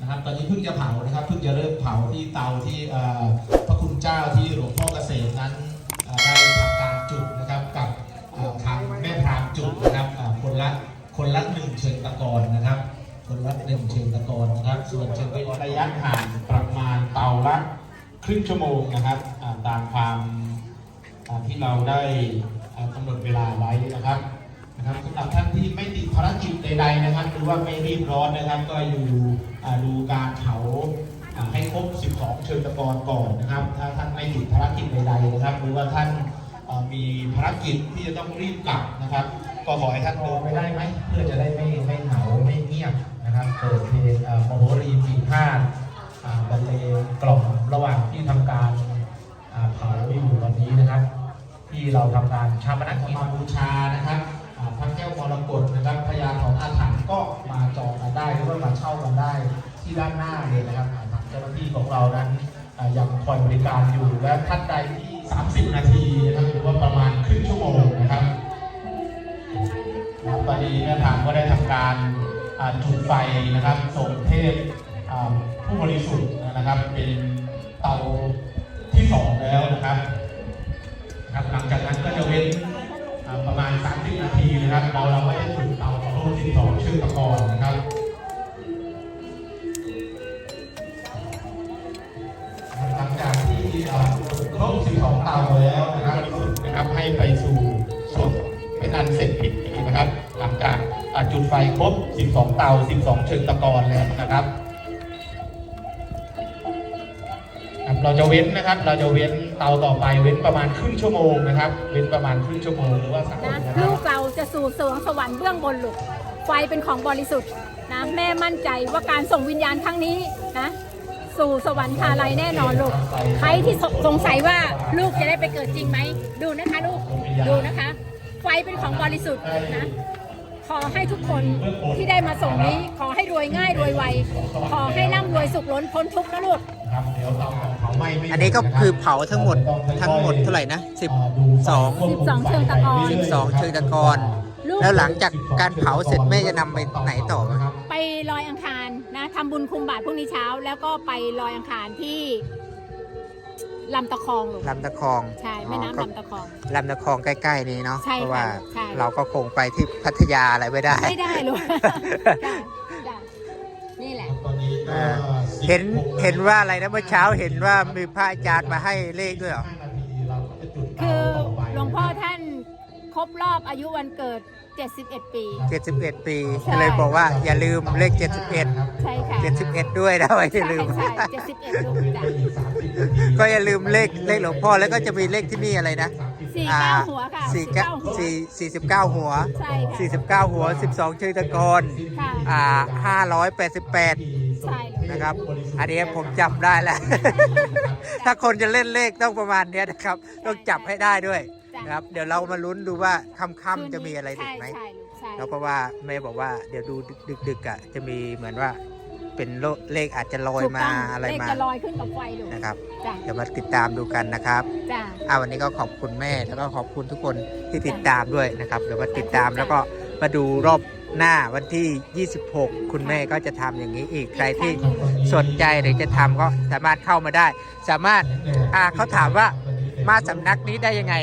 นะครับ ตอนนี้เพิ่งจะเผานะครับ เพิ่งจะเริ่มเผาที่เตาที่พระคุณเจ้าที่หลวงพ่อเกษมนั้นได้ทำการจุดนะครับกับทางแม่พรามจุดนะครับคนละคนละหนึ่งเชิงตะกอนนะครับ คนละหนึ่งเชิงตะกอนนะครับ ส่วนเชิงตะกอนระยะห่างประมาณเตาละครึ่งชั่วโมงนะครับตามความที่เราได้กำหนดเวลาไว้นะครับ ที่ไม่ติดภารกิจใด ๆ นะครับ หรือว่าไม่รีบร้อนนะครับ ก็อยู่ดูการเผาให้ครบ 12 เชิงตะกอนก่อนนะครับ ถ้าท่านไม่ติดภารกิจใดๆนะครับ หรือว่าท่านมีภารกิจที่จะต้องรีบกลับนะครับ ก็ขอให้ท่านเดินไปได้ไหมเพื่อจะได้ไม่ไม่เหงาไม่เงียบนะครับเปิดเพลงโมโหรีปีพาดอ่าบรรเลงกล่อมระหว่างที่ทำการเผาอยู่ตอนนี้นะครับ ที่เราทำการชาปนกิจมบูชานะครับ พระแก้วมรกตนะครับพญาของอาถรรพ์ก็มาจองกันได้หรือว่ามาเช่ากันได้ที่ด้านหน้าเลยนะครับทางเจ้าหน้าที่ของเรานั้นยังคอยบริการอยู่และท่านใดที่ 30 นาทีนะครับหรือว่าประมาณครึ่งชั่วโมงนะครับตอนนี้แม่ทางก็ได้ทำการจุดไฟนะครับส่งเทพ นเสร็จพิธีนะครับหลังจากอ่าจุดไฟครบ 12 เตา 12 เชิงตะกอนแล้วนะครับครับเราจะเว้นนะครับ เราจะเว้นเตาต่อไปเว้นประมาณครึ่งชั่วโมงนะครับ เว้นประมาณครึ่งชั่วโมงหรือว่าสักนะนะคลูรับกเราจะสู่สวงสวรรค์เบื้องบนลูกไฟเป็นของบริสุทธิ์นะแม่มั่นใจว่าการส่งวิญญาณครั้งนี้นะสู่สวรรค์คาลัยแน่นอนลูก ใครที่สสงสัยว่าลูกจะได้ไปเกิดจริงไหม ดูนะคะลูก ดูนะคะไฟเป็นของบริสุทธิ์นะขอให้ทุกคนที่ได้มาส่งนี้ ขอให้รวยง่ายรวยไว ขอให้ร่ำรวยสุขล้นพ้นทุกข์นะลูกครับเดี๋ยวเตาของเผาไหม้ไม่อันนี้ก็คือเผาทั้งหมดทั้งหมดเท่าไหร่นะสิบสอง12เชิงตะกอนสิบสองเชิงตะกอนลูกแล้วหลังจากการเผาเสร็จแม่จะนำไปไหนต่อไหมครับไปลอยอังคารนะทำบุญคุมบาตรพรุ่งนี้เช้า แล้วก็ไปลอยอังคารที่ ลำตะคองลูกลำตะคองใช่แม่อ๋อน้ำก็ลำตะคอง ลำตะคองใกล้ ๆ นี้เนาะใช่ค่ะเพราะว่าใช่ เราก็คงไปที่พัทยาอะไรไม่ได้ ไม่ได้ลูกจ้ะจ้ะนี่แหละตอนนี้ก็อ่า10เห็นโมงเห็นว่าอะไรนะเมื่อเช้าเห็นว่ามีพระอาจารย์มาให้เลขด้วยเหรอห้านาทีเราก็จะจุดเตาคือต่ไปหลวงพ่อท่านครบรอบอายุวันเกิด 71 ปี 71 ปีใช่ ก็เลยบอกว่าอย่าลืมเลข 71 ใช่ค่ะ71 ด้วยนะไม่ได้ใช่ลืมใช่71ลูกจ้ะก็อย่าลืมเลขเลขหลวงพ่อแล้วก็จะมีเลขที่นี่อะไรนะสี่เก้าหัวค่ะสี่สี่เก้าเก้าหัว สี่สี่สิบเก้าหัวใช่ค่ะ สี่สิบเก้าหัวสิบสองชื่อตะกอนค่ะอ่าห้าร้อยแปดสิบแปด ใช่ลูกนะครับ อันนี้ผมจำได้แล้ว ถ้าคนจะเล่นเลขต้องประมาณเนี้ยนะครับ ต้องจับให้ได้ด้วยจ้ะ นะครับ เดี๋ยวเรามาลุ้นดูว่าค่ำๆจะมีอะไรอีกไหมใช่ใช่ลูกใช่แล้วเพราะว่าแม่บอกว่าเดี๋ยวดูดึกๆอะจะมีเหมือนว่าเป็นโลเลขอาจจะลอยถูกมาต้งอะไรเลขมาจะลอยขึ้นกับไฟลูกนะครับจ้ะเดี๋ยวมาติดตามดูกันนะครับจ้ะอ่าวันนี้ก็ขอบคุณแม่แล้วก็ขอบคุณทุกคนที่ติดตามด้วยนะครับ เดี๋ยวมาติดตามแล้วก็มาดูรอบหน้าวันที่ 26 คุณแม่ก็จะทำอย่างนี้อีกใครที่สนใจหรือจะทำก็สามารถเข้ามาได้ สามารถอ่าเขาถามว่ามาสำนักนี้ได้ยังไง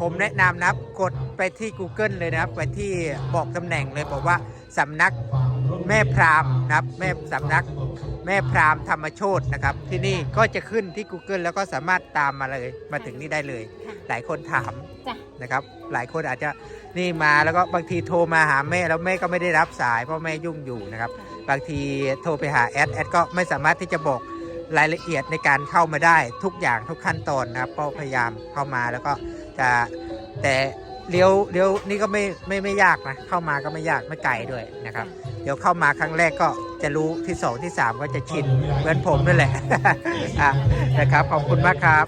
ผมแนะนำนะครับกดไปที่ Google เลยนะครับ ไปที่บอกตำแหน่งเลยบอกว่าสำนักแม่พราหมณ์นะครับแม่สำนักแม่พราหมณ์ธรรมโชตนะครับ ที่นี่ก็จะขึ้นที่ Google แล้วก็สามารถตามมาเลยมาถึงนี่ได้เลยค่ะหลายคนถามจ้ะ นะครับ หลายคนอาจจะนี่มาแล้วก็บางทีโทรมาหาแม่แล้วแม่ก็ไม่ได้รับสายเพราะแม่ยุ่งอยู่นะครับ บางทีโทรไปหาแอดแอดก็ไม่สามารถที่จะบอกรายละเอียดในการเข้ามาได้ทุกอย่างทุกขั้นตอนนะครับก็พยายามเข้ามาแล้วก็ จะแต่เลี้ยวเลี้ยวนี่ก็ไม่ไม่ไม่ยากนะ เข้ามาก็ไม่ยากไม่ไกลด้วยนะครับ เดี๋ยวเข้ามาครั้งแรกก็จะรู้ที่สองที่สามก็จะชินเหมือนผมนั่นแหละอะนะครับขอบคุณมากครับ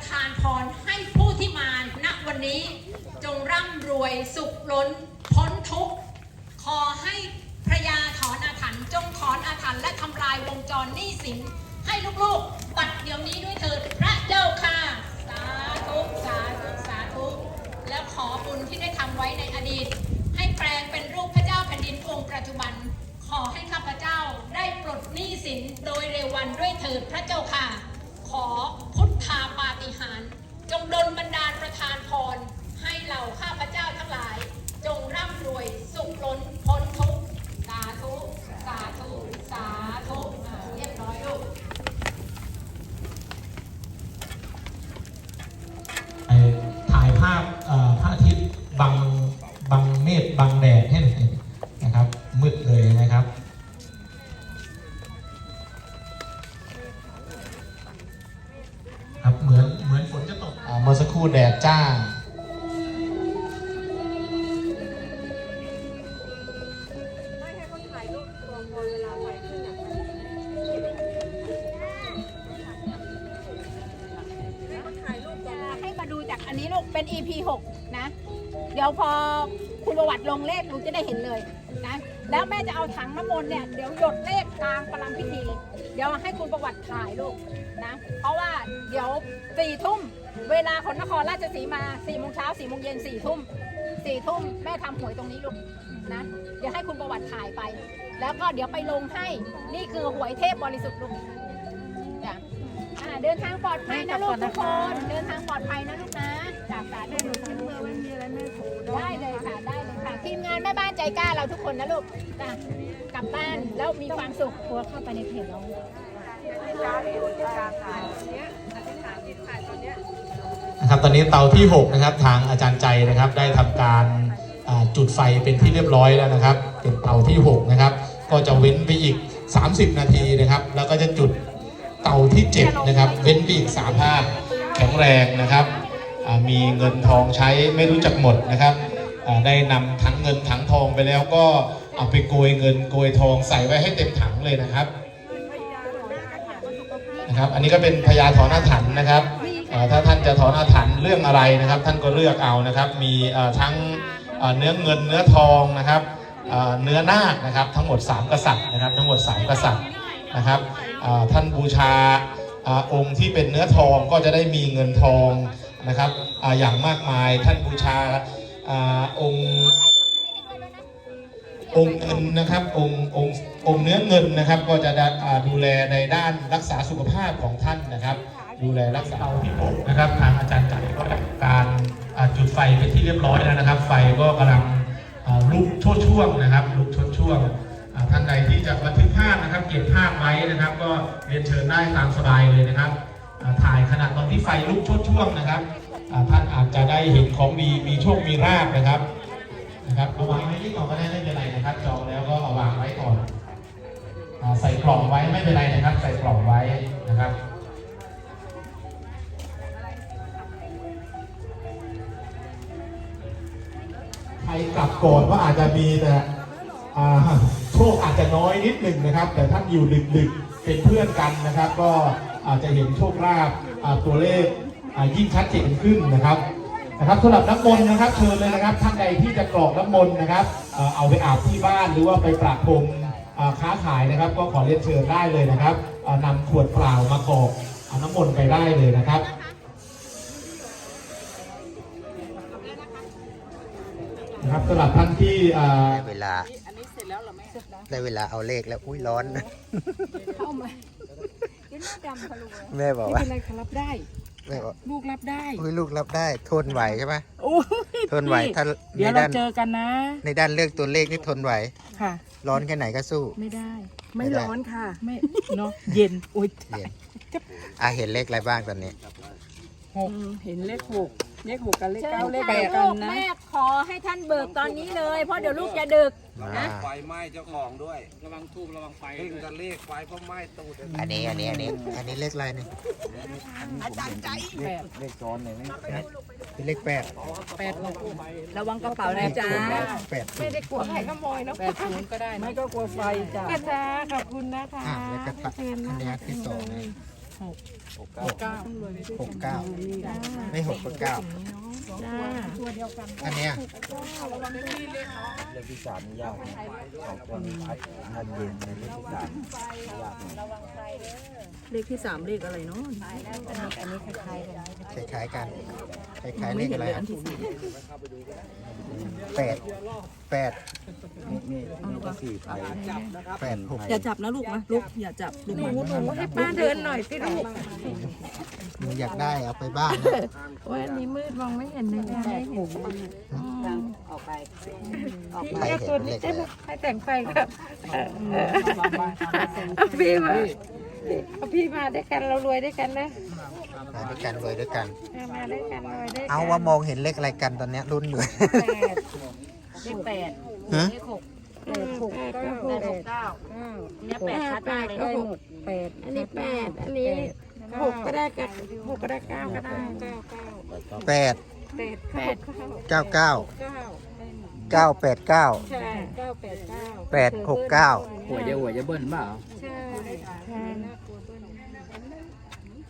ประทานพรให้ผู้ที่มาณวันนี้ จงร่ำรวยสุขล้น พ้นทุกข์ ขอให้พระยาถอนอาถรรพ์จงถอนอาถรรพ์และทำลายวงจรหนี้สิน ให้ลูกๆ ปัดเดี๋ยวนี้ด้วยเถิดพระเจ้าค่ะ สาธุสาธุสาธุแล้วขอบุญที่ได้ทำไว้ในอดีต ให้แปลงเป็นรูปพระเจ้าแผ่นดินองค์ปัจจุบัน ขอให้ข้าพเจ้าได้ปลดหนี้สินโดยเร็ววันด้วยเถิดพระเจ้าค่ะ ขอ ฏิหาร จงดลบันดาลประทานพร ให้เหล่าข้าพเจ้าทั้งหลาย จงร่ำรวยสุขล้นพ้นทุกข์สาธุ สาธุ สาธุเรียบร้อยลูกถ่ายภาพพระอาทิตย์บัง อันนี้ลูกเป็น EP 6 นะ เดี๋ยวพอคุณประวัติลงเลขหนูจะได้เห็นเลยนะ แล้วแม่จะเอาถังน้ำมนต์เนี่ยเดี๋ยวหยดเลขกลางประลัมพิธี เดี๋ยวให้คุณประวัติถ่ายลูกนะ เพราะว่าเดี๋ยวสี่ทุ่มเวลาของนครราชสีมาสี่โมงเช้าสี่โมงเย็นสี่ทุ่มสี่ทุ่มแม่ทำหวยตรงนี้ลูกนะ เดี๋ยวให้คุณประวัติถ่ายไป แล้วก็เดี๋ยวไปลงให้นี่คือหวยเทพบริสุทธิ์ลูกจ้ะเดินทางปลอดภัยนะลูกทุกคน เดินทางปลอดภัยนะลูกนะ จากสาธุขึ้นเบอร์ไว้มีอะไรแม่ถูได้ได้เลยค่ะได้เลยค่ะทีมงานแม่บ้านใจกล้าเราทุกคนนะลูกจ้ะกลับบ้านแล้วมีความสุขครัวเข้าไปในเพจเรานะครับตอนนี้เตาที่ 6 นะครับ ทางอาจารย์ใจนะครับ ได้ทำการจุดไฟเป็นที่เรียบร้อยแล้วนะครับ เป็นเตาที่ 6 นะครับ ก็จะเว้นไปอีก 30 นาทีนะครับ แล้วก็จะจุดเตาที่ 7 นะครับ เว้นไปอีก3ภาพแข็งแรงนะครับ มีเงินทองใช้ไม่รู้จักหมดนะครับได้นำทั้งเงินถังทองไปแล้วก็เอาไปโกยเงินโกยทองใส่ไว้ให้เต็มถังเลยนะครับนะครับ อันนี้ก็เป็นพญาถอนอาถรรพ์นะครับถ้าท่านจะถอนอาถรรพ์เรื่องอะไรนะครับ ท่านก็เลือกเอานะครับ มีทั้งเนื้อเงินเนื้อทองนะครับเนื้อนาคนะครับทั้งหมด 3 กษัตริย์นะครับ ทั้งหมด 3 กษัตริย์นะครับท่านบูชาองค์ที่เป็นเนื้อทองก็จะได้มีเงินทอง นะครับออย่างมากมายท่านบูชาอองค์องค์เงินนะครับองค์องค์องค์เนื้อเงินนะครับ ก็จะดูแลในด้านรักษาสุขภาพของท่านนะครับ ดูแลรักษาเราที่6นะครับทางอาจารย์จักรก็ได้การจุดไฟเป็นที่เรียบร้อยแล้วนะครับ ไฟก็กำลังลุกโชดช่วงนะครับ ลุกโชดช่วงท่านใดที่จะบันทึกภาพนะครับ เก็บภาพไว้นะครับ ก็เรียนเชิญได้ตามสบายเลยนะครับ ถ่ายขณะตอนที่ไฟลุกชดช่วงนะครับท่านอาจจะได้เห็นของดีมีโชคมีลาภนะครับนะครับเอาวางไว้ที่กล่องก็ได้ไม่เป็นไรนะครับ จองแล้วก็เอาวางไว้ก่อนอใส่กล่องไว้ไม่เป็นไรนะครับ ใส่กล่องไว้นะครับใครกลับก่อนก็อาจจะมีแต่โชคอาจจะน้อยนิดหนึ่งนะครับ แต่ท่านอยู่ดึกๆเป็นเพื่อนกันนะครับ ก็ อาจจะเห็นโชคลาภอ่าตัวเลขอ่ายิ่งชัดเจนขึ้นนะครับนะครับสำหรับน้ำมนต์นะครับเชิญเลยนะครับท่านใดที่จะกรอกน้ำมนต์นะครับเอ่อเอาไปอาบที่บ้านหรือว่าไปประพรมเอ่อค้าขายนะครับ ก็ขอเรียนเชิญได้เลยนะครับเอ่อนำขวดเปล่ามากรอกเอาน้ำมนต์ไปได้เลยนะครับนะครับสำหรับท่านที่เอ่อได้เวลาได้เวลาเอาเลขแล้วอุ้ยร้อนเข้ามาเดี๋ยว หน้าดำทะลุเลยแม่บอกไม่ว่าเป็นไรค่ะรับได้ แม่บอกลูกรับได้อุ้ยลูกรับได้ ทนไหวใช่ไหมโอ้ยทนไหวพี่ถ้าเดี๋ยวในเราด้านเจอกันนะ ในด้านเลือกตัวเลขนี่ทนไหว ค่ะ ร้อนแค่ไหนก็สู้ ไม่ได้ ไม่ไม่ได้ร้อนค่ะ ไม่เนาะเย็นอุ้ยเย็น อะเห็นเลขอะไรบ้างตอนนี้ หกเห็นเลขหก เลขหกกับเลขเชิญเก้าเลขค่ะแปดลูกันกนะ แม่ขอให้ท่านเบิกตอนนี้เลย เพราะเดี๋ยวลูกจะดึกมานะไฟไหม้เจ้าของด้วย ระวังทูบระวังไฟเพ่งกันเลขไฟเพราะไหม้ตูดอันนี้อันนี้อันนี้อันนี้เลขอะไรนี่แปดเป็นเลขแปดแปดหกระวังกระเป๋านะจ๊ะแปดไม่ได้กลัวใครขโมยนะแปดศูนย์ก็ได้ไม่ก็กลัวไฟจ้ะจ้าขอบคุณนะคะอะแล้วก็ตัดเชิญอันนะนี้ที่สองนะ หกเก้าหกเก้าไม่หกก็เก้าอันเนี้ยเลขที่สามนี่ยากนะของคนพัดพัดเย็นในเลขที่สามยากนะเลขที่สามเลขอะไรเนาะคล้ายๆกันคล้ายๆเลขอะไรครับ แปดแปดนี่นี่ก็สี่ไทยแปดหกอย่าจับนะลูกนะลูกอย่าจับลูกหนูหนูให้ป้าเดินหน่อยสิลูกหนูอยากได้เอาไปบ้านนะว่าอันนี้มืดมองไม่เห็นเลยไม่เห็นใครเห็นเป็นเลขอะไรให้แต่งไฟครับเอาพี่มาเอาพี่มาด้วยกันเรารวยด้วยกันนะ มาด้วยกันรวยด้วยกันมาด้วยกันรวยด้วยกันเอาว่ามองเห็นเลขอะไรกันตอนเนี้ยรุ่นอยู่เลขแปดฮะ เลขหกแปดหกเก้าแปดหกเก้าเนี่ยแปดชัดมากเลยนะหกแปดอันนี้แปดอันนี้หกก็ได้กับหกก็ได้เก้าก็ได้เก้าเก้าแปดแปดแปดเก้าเก้าเก้าเก้าแปดเก้าใช่เก้าแปดเก้าแปดหกเก้าหัวจะหัวจะเบิ้ลเปล่าใช่ใช่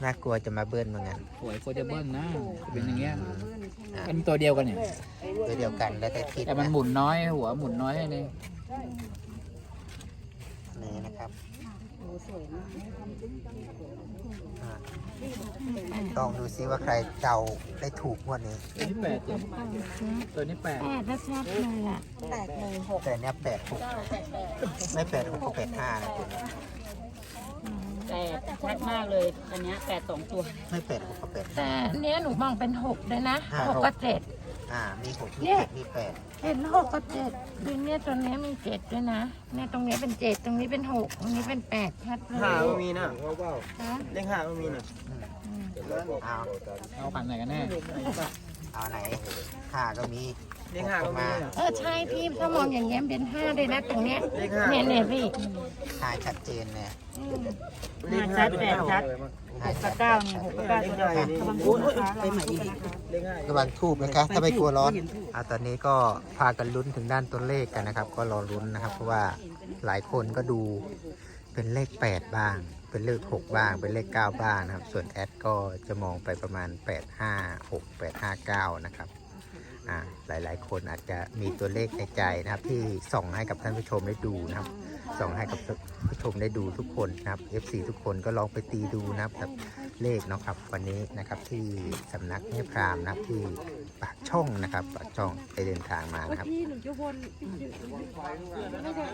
น่ากลัวจะมาเบิ้ลเหมือนกันหวยควรจะเบิ้ลนะ เป็นอย่างเงี้ยอะเป็นตัวเดียวกันเนี่ย ตัวเดียวกันแล้วแต่คิดแต่มันนะหมุนน้อย หัวหมุนน้อยเลยนี่นะครับอะลองดูซิว่าใครเดาได้ถูกงวดนี้ ตัวนี้แปดตัวนี้แปดแปดถ้าชัดเลยล่ะแต่เนี้ยแปดหกไม่แปดหกก็แปดห้านะคุณ แปดชัดมากเลยอันเนี้ยแปดสองตัว ไม่แปดหกก็แปดห้าแต่เนี้ยหนูมองเป็นหกเลยนะอ่าหกกับเจ็ด อ่า มีหกมีเนี่ย เจ็ดมีแปดเห็นหกกับเจ็ดดูเนี่ยตรงเนี้ยมีเจ็ดด้วยนะเนี่ยตรงเนี้ยเป็นเจ็ดตรงนี้เป็นหกตรงนี้เป็นแปดชัดเลยหาก็มีนะฮะเลขหาก็มีนะเอาเอาขันไหนกันแน่เอาไหนห้าก็มีเลขหาก็มีนะ เออใช่พี่ถ้ามองอย่างเงี้ยเป็นห้าเลยนะตรงเนี้ยเนี่ยเนี่ยพี่ห้าชัดเจนเลย เลขชัดแปดชัดหกกับเก้านี่หกกับเก้าตัวเดียวกันระวังตัวนะคะระวังตัวนะคระวังทูบนะคะถ้าไม่กลัวร้อนอตอนนี้ก็พากันลุ้นถึงด้านตัวเลขกันนะครับ ก็รอลุ้นนะครับ เพราะว่าหลายคนก็ดูเป็นเลข 8 บ้าง เป็นเลข 6 บ้าง เป็นเลข 9 บ้างนะครับ ส่วนแอดก็จะมองไปประมาณ 8 5 6 8 5 9 นะครับ อ่าหลาย ๆ คนอาจจะมีตัวเลขในใจนะครับ ที่ส่องให้กับท่านผู้ชมได้ดูนะครับ ส่องให้กับผู้ชมได้ดูทุกคนนะครับ FC ทุกคนก็ลองไปตีดูนะครับกับเลขเนาะครับ วันนี้นะครับที่สำนักเนพรามนะครับที่ปากช่องนะครับปากช่องไปเดินทางมานะครับพี่หนูจะวนไม่ได้